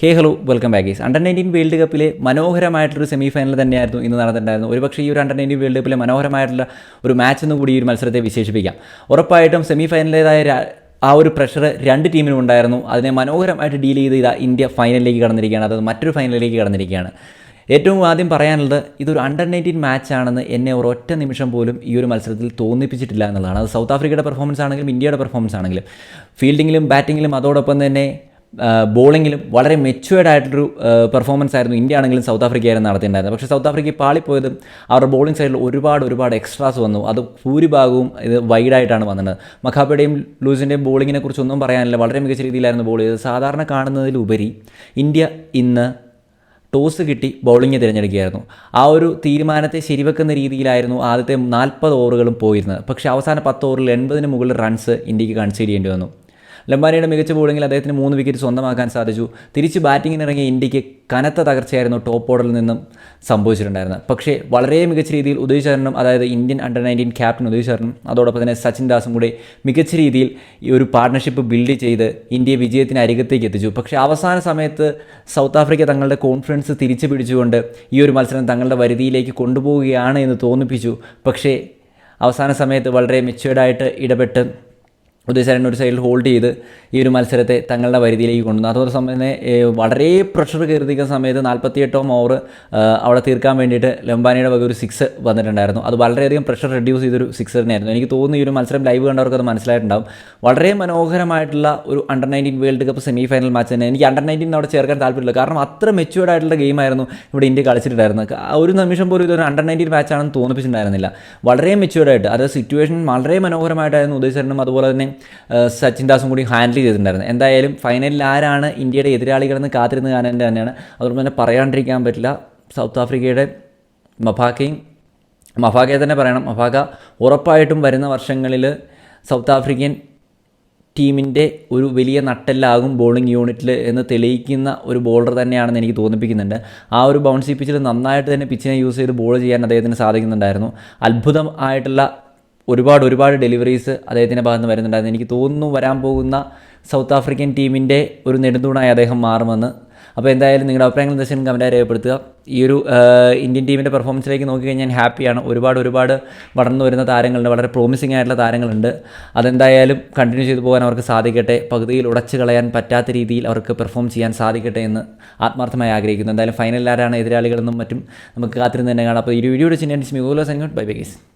Hey hello welcome back under nineteen world കപ്പിലെ മനോഹരമായിട്ടൊരു semi final തന്നെയായിരുന്നു ഇന്ന് നടന്നിട്ടുണ്ടായിരുന്നു ഒരുപക്ഷേ ഈ ഒരു അണ്ടർ നയന്റീൻ വേൾഡ് കപ്പിലെ മനോഹരമായിട്ടുള്ള ഒരു മാച്ച് എന്ന് കൂടി ഈ ഒരു മത്സരത്തെ വിശേഷിപ്പിക്കാം. ഉറപ്പായിട്ടും സെമി ഫൈനലിലേതായ ആ ഒരു പ്രഷർ രണ്ട് ടീമിനും ഉണ്ടായിരുന്നു. അതിനെ മനോഹരമായിട്ട് ഡീൽ ചെയ്ത് ഇതാ ഇന്ത്യ ഫൈനലിലേക്ക് കടന്നിരിക്കുകയാണ്. അതായത് മറ്റൊരു ഫൈനലിലേക്ക് കടന്നിരിക്കുകയാണ്. ഏറ്റവും ആദ്യം പറയാനുള്ളത് ഇതൊരു അണ്ടർ നയന്റീൻ മാച്ച് ആണെന്ന് എന്നെ ഒരൊറ്റ നിമിഷം പോലും ഈ ഒരു മത്സരത്തിൽ തോന്നിപ്പിച്ചിട്ടില്ല എന്നുള്ളതാണ്. അത് സൗത്ത് ആഫ്രിക്കയുടെ പെർഫോമൻസ് ആണെങ്കിലും ഇന്ത്യയുടെ പെർഫോമൻസ് ആണെങ്കിലും. ഫീൽഡിങ്ങിലും ബാറ്റിങ്ങിലും അതോടൊപ്പം തന്നെ ബോളിങ്ങിലും വളരെ മെച്ചുവേർഡ് ആയിട്ടൊരു പെർഫോമൻസ് ആയിരുന്നു ഇന്ത്യ ആണെങ്കിലും സൗത്ത് ആഫ്രിക്കയായിരുന്നു നടത്തിയിട്ടുണ്ടായിരുന്നത്. പക്ഷേ സൗത്ത് ആഫ്രിക്കയിൽ പാളിപ്പോയത് അവരുടെ ബോളിംഗ് സൈഡിൽ ഒരുപാട് ഒരുപാട് എക്സ്ട്രാസ് വന്നു. അത് ഭൂരിഭാഗവും ഇത് വൈഡായിട്ടാണ് വന്നത്. മഖാബയുടെയും ലൂസിന്റെയും ബോളിങ്ങിനെ കുറിച്ച് ഒന്നും പറയാനില്ല. വളരെ മികച്ച രീതിയിലായിരുന്നു ബോൾ ചെയ്തത്. സാധാരണ കാണുന്നതിലുപരി ഇന്ത്യ ഇന്ന് ടോസ് കിട്ടി ബൗളിംഗ് തിരഞ്ഞെടുക്കുകയായിരുന്നു. ആ ഒരു തീരുമാനത്തെ ശരിവെക്കുന്ന രീതിയിലായിരുന്നു ആദ്യത്തെ നാൽപ്പത് ഓവറുകളും പോയിരുന്നത്. പക്ഷേ അവസാന പത്ത് ഓവറിൽ എൺപതിന് മുകളിൽ റൺസ് ഇന്ത്യയ്ക്ക് കൺസീഡ് ചെയ്യേണ്ടി വന്നു. ലംബാനിയുടെ മികച്ച ബോളിങ്ങിൽ അദ്ദേഹത്തിന് മൂന്ന് വിക്കറ്റ് സ്വന്തമാക്കാൻ സാധിച്ചു. തിരിച്ച് ബാറ്റിങ്ങിന് ഇറങ്ങിയ ഇന്ത്യയ്ക്ക് കനത്ത തകർച്ചയായിരുന്നു ടോപ്പ് ഓർഡറിൽ നിന്നും സംഭവിച്ചിട്ടുണ്ടായിരുന്നത്. പക്ഷേ വളരെ മികച്ച രീതിയിൽ ഉദയ് ശരണും അതായത് Indian under nineteen captain Uday ശരണും അതോടൊപ്പം തന്നെ സച്ചിൻ ദാസും കൂടെ മികച്ച രീതിയിൽ ഈ ഒരു പാർട്ട്ണർഷിപ്പ് ബിൽഡ് ചെയ്ത് ഇന്ത്യയെ വിജയത്തിന് അരികത്തേക്ക് എത്തിച്ചു. പക്ഷേ അവസാന സമയത്ത് സൗത്ത് ആഫ്രിക്ക തങ്ങളുടെ കോൺഫിഡൻസ് തിരിച്ചു പിടിച്ചുകൊണ്ട് ഈ ഒരു മത്സരം തങ്ങളുടെ വരുതിയിലേക്ക് കൊണ്ടുപോവുകയാണ് എന്ന് തോന്നിപ്പിച്ചു. പക്ഷേ അവസാന സമയത്ത് വളരെ മെച്ചുവേർഡായിട്ട് ഇടപെട്ട് ഉദയശരൻ ഒരു സൈഡിൽ ഹോൾഡ് ചെയ്ത് ഈ ഒരു മത്സരത്തെ തങ്ങളുടെ പരിധിയിലേക്ക് കൊണ്ടുവന്നു. അതുപോലെ സമയത്ത് വളരെ പ്രഷർ കയറിയിരിക്കുന്ന സമയത്ത് നാൽപ്പത്തിയെട്ടോം ഓവർ അവിടെ തീർക്കാൻ വേണ്ടിയിട്ട് ലംബാനിയുടെ വക ഒരു സിക്സ് വന്നിട്ടുണ്ടായിരുന്നു. അത് വളരെയധികം പ്രഷർ റെഡ്യൂസ് ചെയ്തൊരു സിക്സ് തന്നെയായിരുന്നു. എനിക്ക് തോന്നുന്നു ഈ ഒരു മത്സരം ലൈവ് കണ്ടവർക്ക് അത് മനസ്സിലായിട്ടുണ്ടാവും. വളരെ മനോഹരമായിട്ടുള്ള ഒരു under nineteen world cup semi final match തന്നെ. എനിക്ക് അണ്ടർ നയന്റീൻ അവിടെ ചേർക്കാൻ താല്പര്യമില്ല. കാരണം അത്ര മെച്യൂർഡ് ആയിട്ടുള്ള ഗെയിമായിരുന്നു ഇവിടെ ഇന്ത്യ കളിച്ചിട്ടുണ്ടായിരുന്നത്. ഒരു നിമിഷം പോലും ഇതൊരു അണ്ടർ നയന്റീൻ മാച്ചാണെന്ന് തോന്നിപ്പിച്ചിട്ടുണ്ടായിരുന്നില്ല. വളരെ മെച്യൂർഡായിട്ട് അത് സിറ്റുവേഷൻ വളരെ മനോഹരമായിട്ടായിരുന്നു ഉദ്ദേശിച്ചിരുന്നു അതുപോലെ തന്നെ സച്ചിൻ ദാസും കൂടി ഹാൻഡിൽ ചെയ്തിട്ടുണ്ടായിരുന്നത് എന്തായാലും ഫൈനലിൽ ആരാണ് ഇന്ത്യയുടെ എതിരാളികളെന്ന് കാത്തിരുന്ന് കാണേണ്ടത് തന്നെയാണ്. അതുകൊണ്ട് തന്നെ പറയാണ്ടിരിക്കാൻ പറ്റില്ല. സൗത്ത് ആഫ്രിക്കയുടെ മഫാക്കയും മഫാക്കയെ തന്നെ പറയണം. മഫാക്ക ഉറപ്പായിട്ടും വരുന്ന വർഷങ്ങളിൽ സൗത്ത് ആഫ്രിക്കൻ ടീമിന്റെ ഒരു വലിയ നട്ടെല്ലാകും ബോളിംഗ് യൂണിറ്റിൽ എന്ന് തെളിയിക്കുന്ന ഒരു ബോളർ തന്നെയാണെന്ന് എനിക്ക് തോന്നിപ്പിക്കുന്നുണ്ട്. ആ ഒരു ബൗൺസി പിച്ചിൽ നന്നായിട്ട് തന്നെ പിച്ചിനെ യൂസ് ചെയ്ത് ബോൾ ചെയ്യാൻ അദ്ദേഹത്തിന് സാധിക്കുന്നുണ്ടായിരുന്നു. അത്ഭുതം ആയിട്ടുള്ള ഒരുപാട് ഒരുപാട് ഡെലിവറീസ് അദ്ദേഹത്തിന്റെ ഭാഗത്ത് വരുന്നുണ്ടായിരുന്നു. എനിക്ക് തോന്നുന്നു വരാൻ പോകുന്ന സൗത്ത് ആഫ്രിക്കൻ ടീമിന്റെ ഒരു നെടുന്തൂണായി അദ്ദേഹം മാറുമെന്ന്. അപ്പോൾ എന്തായാലും നിങ്ങളുടെ അഭിപ്രായങ്ങൾ എന്താ കമന്റായി രേഖപ്പെടുത്തുക. ഈ ഒരു ഇന്ത്യൻ ടീമിന്റെ പെർഫോമൻസിലേക്ക് നോക്കിക്കഴിഞ്ഞാൽ ഞാൻ ഹാപ്പിയാണ്. ഒരുപാട് ഒരുപാട് വളർന്നു വരുന്ന താരങ്ങളുണ്ട്. വളരെ പ്രോമിസിംഗ് ആയിട്ടുള്ള താരങ്ങളുണ്ട്. അതെന്തായാലും കണ്ടിന്യൂ ചെയ്തു പോകാൻ അവർക്ക് സാധിക്കട്ടെ. പകുതിയിൽ ഉടച്ചു കളയാൻ പറ്റാത്ത രീതിയിൽ അവർക്ക് പെർഫോം ചെയ്യാൻ സാധിക്കട്ടെ എന്ന് ആത്മാർത്ഥമായി ആഗ്രഹിക്കുന്നു. എന്തായാലും ഫൈനലിൽ ആരാണ് എതിരാളികളെന്നും മറ്റും നമുക്ക് കാത്തിരുന്ന് തന്നെ കാണാം. അപ്പോൾ ഈ വീഡിയോ ചിഹ്നം മിഗോലോ സെൻഗോട്ട് ബൈ ബൈ ഗീസ്